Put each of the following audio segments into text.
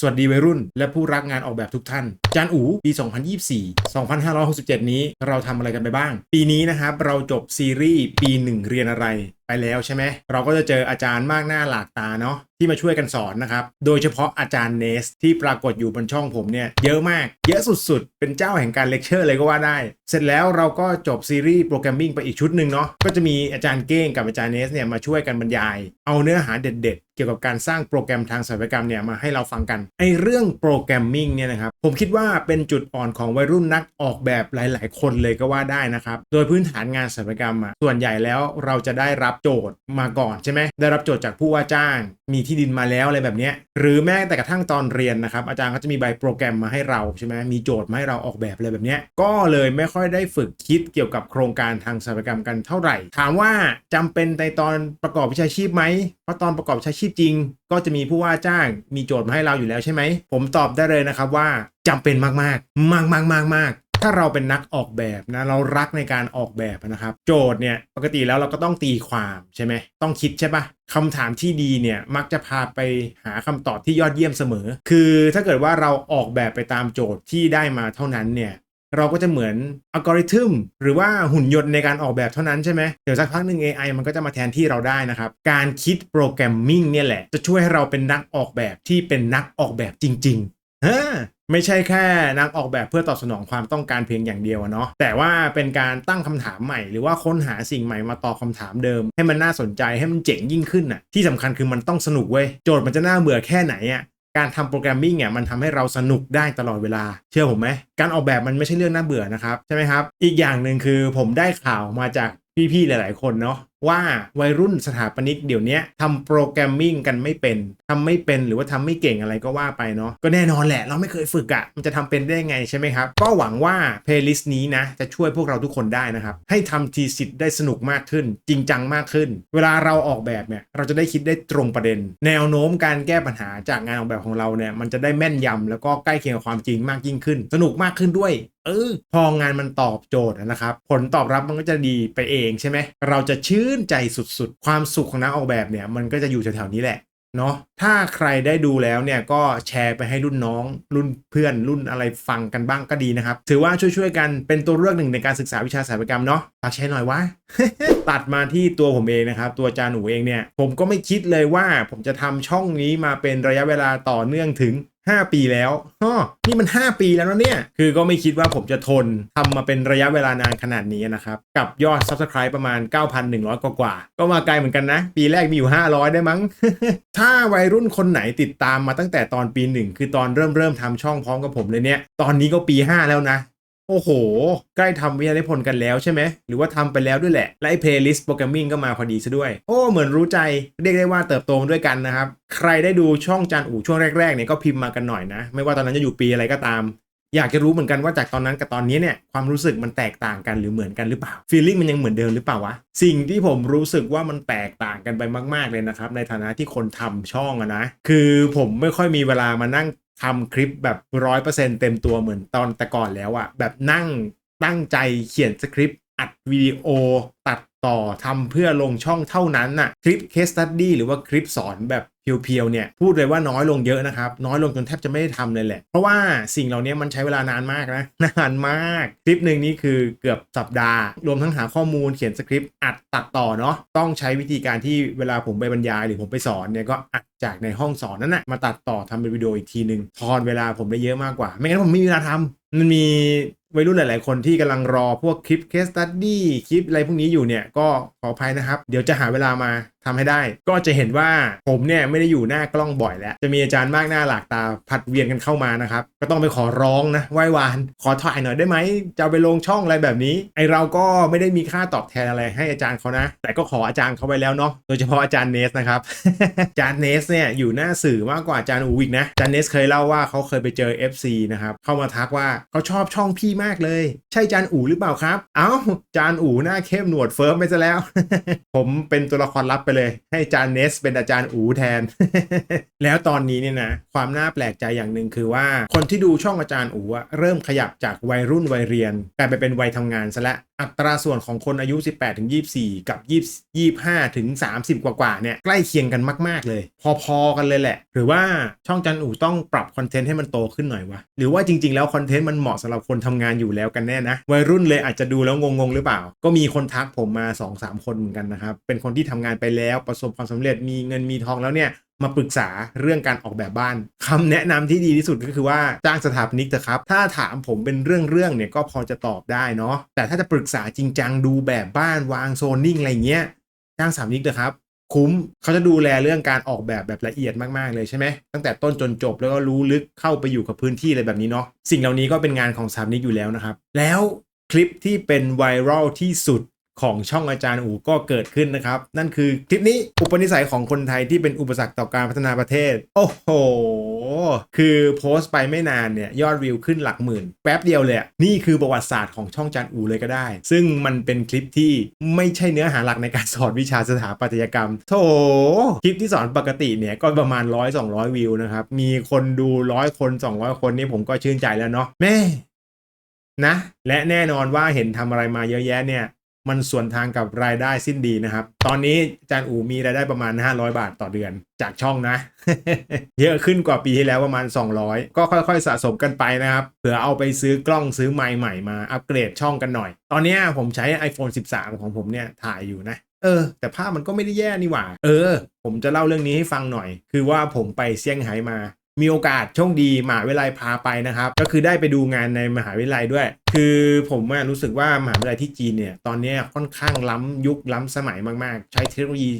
สวัสดีวัยรุ่น และผู้รักงานออกแบบทุกท่าน จานอูปี 2024 2567 นี้เราทำอะไรกันไปบ้าง ปีนี้นะครับ เราจบซีรีส์ปี 1 เรียนอะไรไปแล้วใช่ไหม เราก็จะเจออาจารย์มากหน้าหลากตาเนาะที่มาช่วยกันสอนนะครับ โดยเฉพาะอาจารย์เนส ที่ปรากฏอยู่บนช่องผมเนี่ย เยอะมาก เยอะสุดๆ เป็นเจ้าแห่งการเลคเชอร์เลยก็ว่าได้ เสร็จแล้วเราก็จบซีรีส์โปรแกรมมิ่งไปอีกชุดหนึ่งเนาะก็จะมีอาจารย์เก้งกับอาจารย์เนสเนี่ยมาช่วยกันบรรยาย เอาเนื้อหาเด็ดๆ กี่ยวกับการสร้างโปรแกรมทางศัลยกรรมเนี่ยมาให้เราฟังกันไอเรื่องโปรแกรมมิ่งเนี่ยนะครับผมคิดว่าเป็นจุดอ่อนของวัยรุ่นนักออกแบบหลาย ๆ คนเลยก็ว่าได้นะครับโดยพื้นฐานงานศัลยกรรมอะส่วนใหญ่แล้วเราจะได้รับโจทย์มาก่อนใช่ไหมได้รับโจทย์จากผู้ว่าจ้าง มีที่ดินมาแล้วอะไรแบบนี้หรือแม้แต่กระทั่งตอนเรียนนะครับ อาจารย์ก็จะมีใบโปรแกรมมาให้เราใช่ไหมมีโจทย์มาให้เราออกแบบอะไรแบบนี้ก็เลยไม่ค่อยได้ฝึกคิดเกี่ยวกับโครงการทางศัลยกรรมกันเท่าไหร่ ถามว่าจำเป็นในตอนประกอบวิชาชีพไหมเพราะตอนประกอบวิชาชีพจริง ก็จะมีผู้ว่าจ้างมีโจทย์มาให้เราอยู่แล้วใช่ไหมผมตอบได้เลยนะครับว่าจำเป็นมากๆ มากมากมากมากๆ ถ้าเราเป็นนักออกแบบนะเรารักในการออกแบบนะครับ โจทย์เนี่ยปกติแล้วเราก็ต้องตีความใช่ไหมต้องคิดใช่ปะคำถามที่ดีเนี่ยมักจะพาไปหาคำตอบที่ยอดเยี่ยมเสมอ คือถ้าเกิดว่าเราออกแบบไปตามโจทย์ที่ได้มาเท่านั้นเนี่ยเราก็จะเหมือนอัลกอริทึมหรือว่าหุ่นยนต์ในการออกแบบเท่านั้นใช่ไหมเดี๋ยวสักพักหนึ่ง AI มันก็จะมาแทนที่เราได้นะครับ การคิดโปรแกรมมิ่งเนี่ยแหละ จะช่วยให้เราเป็นนักออกแบบที่เป็นนักออกแบบจริง ๆ ไม่ใช่แค่นักออกแบบเพื่อตอบสนองความต้องการเพียงอย่างเดียวเนาะแต่ว่าเป็นการตั้งคำถามใหม่ หรือว่าค้นหาสิ่งใหม่มาตอบคาถามเดิม ให้มันน่าสนใจให้มันเจ๋งยิ่งขึ้นน่ะที่สำคัญคือมันต้องสนุกเว้ยโจทย์มันจะน่าเบื่อแค่ไหนอะการทำโปรแกรมมิ่งเนี่ยมันทำให้เราสนุกได้ตลอดเวลา เชื่อผมไหมการออกแบบมันไม่ใช่เรื่องน่าเบื่อนะครับใช่ไหมครับ อีกอย่างหนึ่งคือผมได้ข่าวมาจากพี่ๆหลาย ๆ คนเนาะว่าวัยรุ่นสถาปนิกเดี๋ยวนี้ทำโปรแกรมมิ่งกันไม่เป็นทำไม่เป็นหรือว่าทำไม่เก่งอะไรก็ว่าไปเนาะก็แน่นอนแหละ เราไม่เคยฝึกอะ่ะ มันจะทำเป็นได้ไงใช่ไหมครับ ก็หวังว่าเพลย์ลิสต์นี้นะ จะช่วยพวกเราทุกคนได้นะครับ ให้ทำทีสิทธิ์ได้สนุกมากขึ้น จริงจังมากขึ้น เวลาเราออกแบบเนี่ยเราจะได้คิดได้ตรงประเด็น แนวโน้มการแก้ปัญหาจากงานออกแบบของเราเนี่ยมันจะได้แม่นยำแล้วก็ใกล้เคียงกับความจริงมากยิ่งขึ้น สนุกมากขึ้นด้วยเออพองานมันตอบโจทย์นะครับผลตอบรับมันก็จะดีไปเองใช่ไหมเราจะชื่อนใจสุดๆ ความสุขของนักออกแบบเนี่ย มันก็จะอยู่แถวๆนี้แหละ เนาะ ถ้าใครได้ดูแล้วเนี่ยก็แชร์ไปให้รุ่นน้อง รุ่นเพื่อนรุ่นอะไรฟังกันบ้างก็ดีนะครับ ถือว่าช่วยๆกันเป็นตัวเลือกหนึ่งในการศึกษาวิชาสถาปัตยกรรมเนาะฝากแชร์หน่อยวะ ตัดมาที่ตัวผมเองนะครับ ตัวจาหนูเองเนี่ย ผมก็ไม่คิดเลยว่าผมจะทำช่องนี้มาเป็นระยะเวลาต่อเนื่องถึง 5 ปีแล้วอ้อนี่มัน 5 ปีแล้วนะเนี่ย คือก็ไม่คิดว่าผมจะทนทำมาเป็นระยะเวลานานขนาดนี้นะครับ กับยอด Subscribe ประมาณ 9,100 กว่ากว่าก็มาไกลเหมือนกันนะ ปีแรกมีอยู่ 500 ได้มั้ง ถ้าวัยรุ่นคนไหนติดตามมาตั้งแต่ตอนปีหนึ่งคือตอนเริ่มเริ่มทำช่องพร้อมกับผมเลยเนี่ย ตอนนี้ก็ปี 5 แล้วนะ โอ้โห ใกล้ทำวิทยานิพนธ์กันแล้วใช่ไหม หรือว่าทำไปแล้วด้วยแหละ และไอ้เพลย์ลิสต์โปรแกรมมิ่งก็มาพอดีซะด้วย โอ้ เหมือนรู้ใจ เรียกได้ว่าเติบโตมาด้วยกันนะครับ ใครได้ดูช่องจานอู่ช่วงแรกๆเนี่ยก็พิมพ์มากันหน่อยนะ ไม่ว่าตอนนั้นจะอยู่ปีอะไรก็ตาม อยากจะรู้เหมือนกันว่าจากตอนนั้นกับตอนนี้เนี่ยความรู้สึกมันแตกต่างกันหรือเหมือนกันหรือเปล่าฟีลลิ่งมันยังเหมือนเดิมหรือเปล่าวะสิ่งที่ผมรู้สึกว่ามันแตกต่างกันไปมาก ๆเลยนะครับ ในฐานะที่คนทำช่องอะนะ คือผมไม่ค่อยมีเวลามานั่งทำคลิปแบบร้อยเปอร์เซ็นเต็มตัวเหมือนตอนแต่ก่อนแล้วอะแบบนั่งตั้งใจเขียนสคริปต์ อัดวิดีโอตัดต่อทำเพื่อลงช่องเท่านั้นน่ะคลิป case study หรือว่าคลิปสอนแบบเพียวๆเนี่ยพูดเลยว่าน้อยลงเยอะนะครับ น้อยลงจนแทบจะไม่ได้ทำเลยแหละ เพราะว่าสิ่งเหล่านี้มันใช้เวลานานมากนะนานมาก คลิปหนึ่งนี่คือเกือบสัปดาห์ รวมทั้งหาข้อมูลเขียนสคริปต์อัดตัดต่อเนาะต้องใช้วิธีการที่เวลาผมไปบรรยาย หรือผมไปสอนเนี่ยก็อัดจากในห้องสอนนั่นนะมาตัดต่อทำเป็นวิดีโออีกทีหนึ่งทอนเวลาผมได้เยอะมากกว่า ไม่งั้นผมไม่มีเวลาทำมันมี วัยรุ่นหลาย ๆ คนที่กำลังรอพวกคลิป case study คลิปอะไรพวกนี้อยู่เนี่ยก็ขออภัยนะครับ เดี๋ยวจะหาเวลามาทำให้ได้ ก็จะเห็นว่าผมเนี่ยไม่ได้อยู่หน้ากล้องบ่อยแล้ว จะมีอาจารย์มากหน้าหลากตาผัดเวียนกันเข้ามานะครับ ก็ต้องไปขอร้องนะไหว้วาน ขอถ่ายหน่อยได้ไหมจะไปลงช่องอะไรแบบนี้ ไอเราก็ไม่ได้มีค่าตอบแทนอะไรให้อาจารย์เขานะ แต่ก็ขออาจารย์เขาไปแล้วเนาะโดยเฉพาะอาจารย์เนสนะครับอาจารย์เนสเนี่ยอยู่หน้าสื่อมากกว่าอาจารย์อูวิกนะอาจารย์เนสเคยเล่าว่าเขาเคยไปเจอ FC นะครับเข้ามาทักว่าเขาชอบช่องพี่มากเลย ใช่อาจารย์อูหรือเปล่าครับ เอ้าอาจารย์อูหน้าเข้มหนวดเฟิร์มไปซะแล้ว ผมเป็นตัวละครลับไปเลย ให้อาจารย์เนส เป็นอาจารย์อูแทน แล้วตอนนี้เนี่ยนะความน่าแปลกใจอย่างหนึ่งคือว่า คนที่ดูช่องอาจารย์อูอะเริ่มขยับจากวัยรุ่นวัยเรียนกลายไปเป็นวัยทำงานซะและ อัตราส่วนของคนอายุ 18ถึง24 กับ 20 25ถึง30 กว่าๆเนี่ยใกล้เคียงกันมาก ๆ เลย พอๆกันเลยแหละ หรือว่าช่องจันอูต้องปรับคอนเทนต์ให้มันโตขึ้นหน่อยวะหรือว่าจริง ๆ แล้วคอนเทนต์มันเหมาะสำหรับคนทำงานอยู่แล้วกันแน่นะ วัยรุ่นเลยอาจจะดูแล้วงงๆหรือเปล่า ก็มีคนทักผมมา 2-3 คนเหมือนกันนะครับเป็นคนที่ทำงานไปแล้วประสบความสำเร็จมีเงินมีทองแล้วเนี่ย มาปรึกษาเรื่องการออกแบบบ้านคำแนะนำที่ดีที่สุดก็คือว่าจ้างสถาปนิกเถอะครับ ถ้าถามผมเป็นเรื่องๆเนี่ยก็พอจะตอบได้เนาะแต่ถ้าจะปรึกษาจริงจังดูแบบบ้านวางโซนนิ่งอะไรเงี้ยจ้างสถาปนิกเถอะครับคุ้มเขาจะดูแลเรื่องการออกแบบแบบละเอียดมากๆเลยใช่ไหมตั้งแต่ต้นจนจบแล้วก็รู้ลึกเข้าไปอยู่กับพื้นที่อะไรแบบนี้เนาะสิ่งเหล่านี้ก็เป็นงานของสถาปนิกอยู่แล้วนะครับ แล้วคลิปที่เป็นไวรัลที่สุด ของช่องอาจารย์อูก็เกิดขึ้นนะครับ นั่นคือคลิปนี้อุปนิสัยของคนไทยที่เป็นอุปสรรคต่อการพัฒนาประเทศ โอ้โห คือโพสต์ไปไม่นานเนี่ยยอดวิวขึ้นหลักหมื่น แป๊บเดียวเลยนี่คือประวัติศาสตร์ของช่องอาจารย์อูเลยก็ได้ ซึ่งมันเป็นคลิปที่ไม่ใช่เนื้อหาหลักในการสอนวิชาสถาปัตยกรรมโถคลิปที่สอนปกติเนี่ยก็ประมาณ100 200วิวนะครับมีคนดูร้อยคน200 คนนี่ผมก็ชื่นใจแล้วเนาะแม่นะ และแน่นอนว่าเห็นทำอะไรมาเยอะแยะเนี่ย มันส่วนทางกับรายได้สิ้นดีนะครับ ตอนนี้อาจารย์อูมีรายได้ประมาณ 500 บาทต่อเดือนจากช่องนะ เยอะขึ้นกว่าปีที่แล้วประมาณ 200 ก็ค่อยๆสะสมกันไปนะครับ เผื่อเอาไปซื้อกล้องซื้อไมค์ใหม่มาอัปเกรดช่องกันหน่อย ตอนเนี้ยผมใช้ iPhone 13 ของผมเนี่ยถ่ายอยู่นะเออ แต่ภาพมันก็ไม่ได้แย่นี่หว่า เออ ผมจะเล่าเรื่องนี้ให้ฟังหน่อย คือว่าผมไปเซี่ยงไฮ้มามีโอกาสโชคดีมหาวิทยาลัยพาไปนะครับ ก็คือได้ไปดูงานในมหาวิทยาลัยด้วยคือผมรู้สึกว่ามหาวิทยาลัยที่จีนเนี่ยตอนนี้ค่อนข้างล้ำยุคล้ำสมัยมากๆ ใช้เทคโนโลยี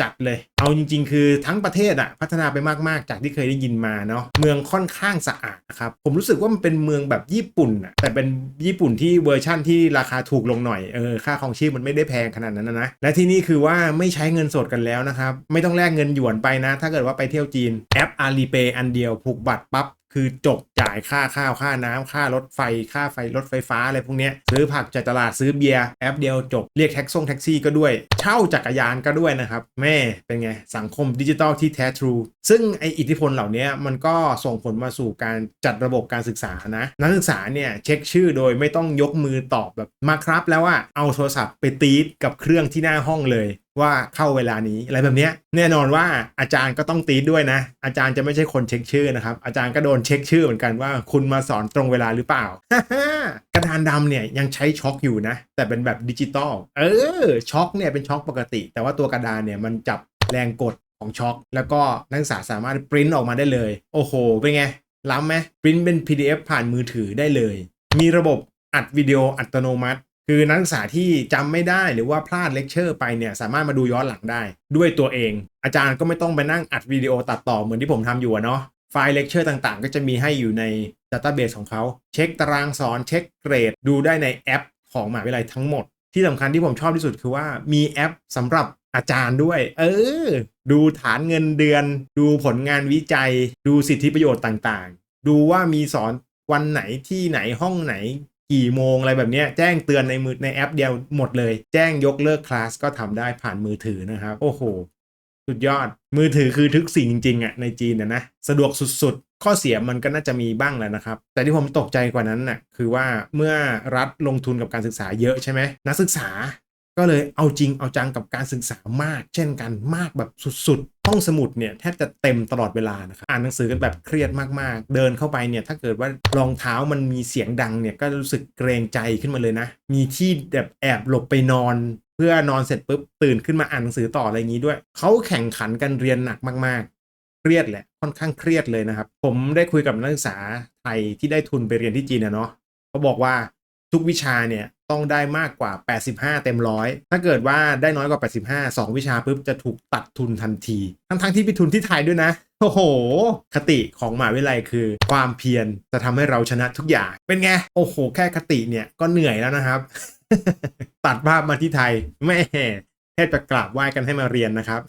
จัดๆเลย เอาจริง ๆ คือทั้งประเทศอะพัฒนาไปมากๆ จากที่เคยได้ยินมาเนาะเมืองค่อนข้างสะอาดนะครับผมรู้สึกว่ามันเป็นเมืองแบบญี่ปุ่นอะแต่เป็นญี่ปุ่นที่เวอร์ชั่นที่ราคาถูกลงหน่อยเออค่าของชีพมันไม่ได้แพงขนาดนั้นนะและที่นี่คือว่าไม่ใช้เงินสดกันแล้วนะครับไม่ต้องแลกเงินหยวนไปนะ ถ้าเกิดว่าไปเที่ยวจีนแอป Alipay อันเดียวผูกบัตรปั๊บ คือจบจ่ายค่าข้าวค่าน้ำค่ารถไฟ ค่าไฟรถไฟฟ้าอะไรพวกนี้ซื้อผักจากตลาดซื้อเบียร์แอปเดียวจบเรียกแท็กซ่งแท็กซี่ก็ด้วย เช่าจักรยานก็ด้วยนะครับ แม่เป็นไง สังคมดิจิตอลที่แท้ทรู ซึ่งไออิทธิพลเหล่านี้มันก็ส่งผลมาสู่การจัดระบบการศึกษานะนักศึกษาเนี่ยเช็คชื่อโดยไม่ต้องยกมือตอบแบบมาครับแล้วว่าเอาโทรศัพท์ไปตีดกับเครื่องที่หน้าห้องเลย ว่าเข้าเวลานี้อะไรแบบเนี้ยแน่นอนว่าอาจารย์ก็ต้องตีดด้วยนะ อาจารย์จะไม่ใช่คนเช็คชื่อนะครับ อาจารย์ก็โดนเช็คชื่อเหมือนกันว่า คุณมาสอนตรงเวลาหรือเปล่ากระดานดำเนี่ยยังใช้ช็อคอยู่นะ แต่เป็นแบบดิจิตอลเออช็อคเนี่ยเป็นช็อคปกติ แต่ว่าตัวกระดานเนี่ยมันจับแรงกดของช็อคแล้วก็นักศึกษาสามารถปริ้นออกมาได้เลย โอ้โหเป็นไงล้ำไหมปริ้นเป็น PDF ผ่านมือถือได้เลย มีระบบอัดวิดีโออัตโนมัติ คือนักศึกษาที่จำไม่ได้หรือว่าพลาดเลคเชอร์ไปเนี่ยสามารถมาดูย้อนหลังได้ ด้วยตัวเอง อาจารย์ก็ไม่ต้องไปนั่งอัดวิดีโอตัดต่อเหมือนที่ผมทำอยู่เนาะไฟล์เลคเชอร์ต่างๆ ก็จะมีให้อยู่ในดัต a b เบสของเขา เช็คตารางสอนเช็คเกรด ดูได้ในแอปของมหาวิทยาลัยทั้งหมด ที่สำคัญที่ผมชอบที่สุดคือว่ามีแอปสำหรับอาจารย์ด้วย เออ ดูฐานเงินเดือน ดูผลงานวิจัย ดูสิทธิประโยชน์ต่างๆ ดูว่ามีสอนวันไหนที่ไหนห้องไหน กี่โมงอะไรแบบนี้แจ้งเตือนในมือในแอปเดียวหมดเลย แจ้งยกเลิกคลาสก็ทำได้ผ่านมือถือนะครับ โอ้โห สุดยอดมือถือคือทุกสิ่งจริงๆอะในจีนนะนะสะดวกสุดๆ ข้อเสียมันก็น่าจะมีบ้างแหละนะครับ แต่ที่ผมตกใจกว่านั้นน่ะคือว่าเมื่อรัฐลงทุนกับการศึกษาเยอะใช่ไหมนักศึกษา ก็เลยเอาจริงเอาจังกับการศึกษามาก เช่นกันมากแบบสุดๆ ห้องสมุดเนี่ยแทบจะเต็มตลอดเวลานะครับอ่านหนังสือกันแบบเครียดมากๆ เดินเข้าไปเนี่ยถ้าเกิดว่ารองเท้ามันมีเสียงดังเนี่ยก็รู้สึกเกรงใจขึ้นมาเลยนะ มีที่แบบแอบหลบไปนอนเพื่อนอนเสร็จปุ๊บตื่นขึ้นมาอ่านหนังสือต่ออะไรอย่างนี้ด้วย เขาแข่งขันกันเรียนหนักมากๆ เครียดแหละค่อนข้างเครียดเลยนะครับ ผมได้คุยกับนักศึกษาไทยที่ได้ทุนไปเรียนที่จีนนะเนาะเขาบอกว่าทุกวิชาเนี่ย ต้องได้มากกว่า 85 เต็มร้อยถ้าเกิดว่าได้น้อยกว่า 85 2 วิชาปุ๊บจะถูกตัดทุนทันที ทั้งทั้งๆที่ไปทุนที่ไทยด้วยนะ โอ้โห คติของหมหาวิทยาลัยคือ ความเพียรจะทำให้เราชนะทุกอย่าง เป็นไง โอ้โห แค่คติเนี่ยก็เหนื่อยแล้วนะครับ ตัดภาพมาที่ไทยแม่ แค่จะกราบไหว้กันให้มาเรียนนะครับ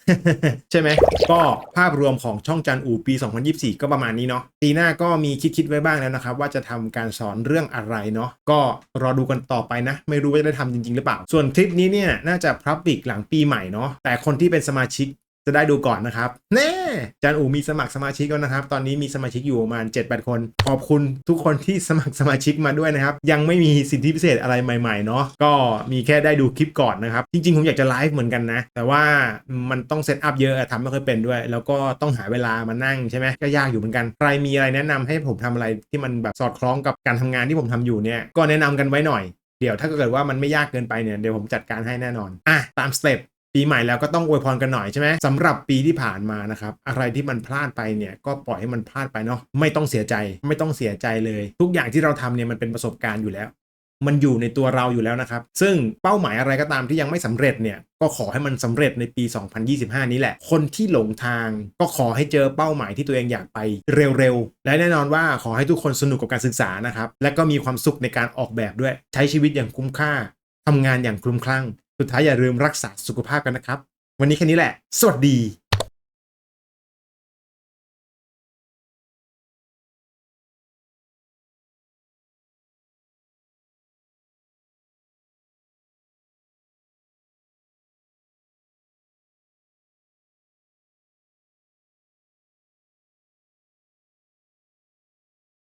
ใช่ไหม ก็ภาพรวมของช่องจันอูปี 2024 ก็ประมาณนี้เนาะปีหน้าก็มีคิดๆไว้บ้างแล้วนะครับ ว่าจะทำการสอนเรื่องอะไรเนาะก็รอดูกันต่อไปนะ ไม่รู้ว่าจะได้ทำจริง ๆ หรือเปล่า ส่วนคลิปนี้เนี่ยน่าจะพับบิกหลังปีใหม่เนาะแต่คนที่เป็นสมาชิก จะได้ดูก่อนนะครับ แน่จานอูมีสมัครสมาชิกแล้วนะครับ ตอนนี้มีสมาชิกอยู่ประมาณ 7-8 คน ขอบคุณทุกคนที่สมัครสมาชิกมาด้วยนะครับ ยังไม่มีสิทธิพิเศษอะไรใหม่ๆเนาะก็มีแค่ได้ดูคลิปก่อนนะครับ จริงๆ ผมอยากจะไลฟ์เหมือนกันนะ แต่ว่ามันต้องเซตอัพเยอะทำไม่ค่อยเป็นด้วย แล้วก็ต้องหาเวลามานั่งใช่ไหมก็ยากอยู่เหมือนกันใครมีอะไรแนะนำให้ผมทำอะไรที่มันแบบสอดคล้องกับการทำงานที่ผมทำอยู่เนี่ยก็แนะนำกันไว้หน่อยเดี๋ยวถ้าเกิดว่ามันไม่ยากเกินไปเนี่ยเดี๋ยวผมจัดการให้แน่นอนอะตามสเต็ป ปีใหม่แล้วก็ต้องอวยพรกันหน่อยใช่ไหมสำหรับปีที่ผ่านมานะครับอะไรที่มันพลาดไปเนี่ยก็ปล่อยให้มันพลาดไปเนาะไม่ต้องเสียใจไม่ต้องเสียใจเลย ทุกอย่างที่เราทำเนี่ยมันเป็นประสบการณ์อยู่แล้ว มันอยู่ในตัวเราอยู่แล้วนะครับ ซึ่งเป้าหมายอะไรก็ตามที่ยังไม่สำเร็จเนี่ยก็ขอให้มันสำเร็จในปี 2025 นี้แหละ คนที่หลงทางก็ขอให้เจอเป้าหมายที่ตัวเองอยากไปเร็วๆ และแน่นอนว่าขอให้ทุกคนสนุกกับการศึกษานะครับ และก็มีความสุขในการออกแบบด้วย ใช้ชีวิตอย่างคุ้มค่าทำงานอย่างคลุ้มคลั่ง สุดท้ายอย่าลืมรักษาสุขภาพกันนะครับ วันนี้แค่นี้แหละ สวัสดี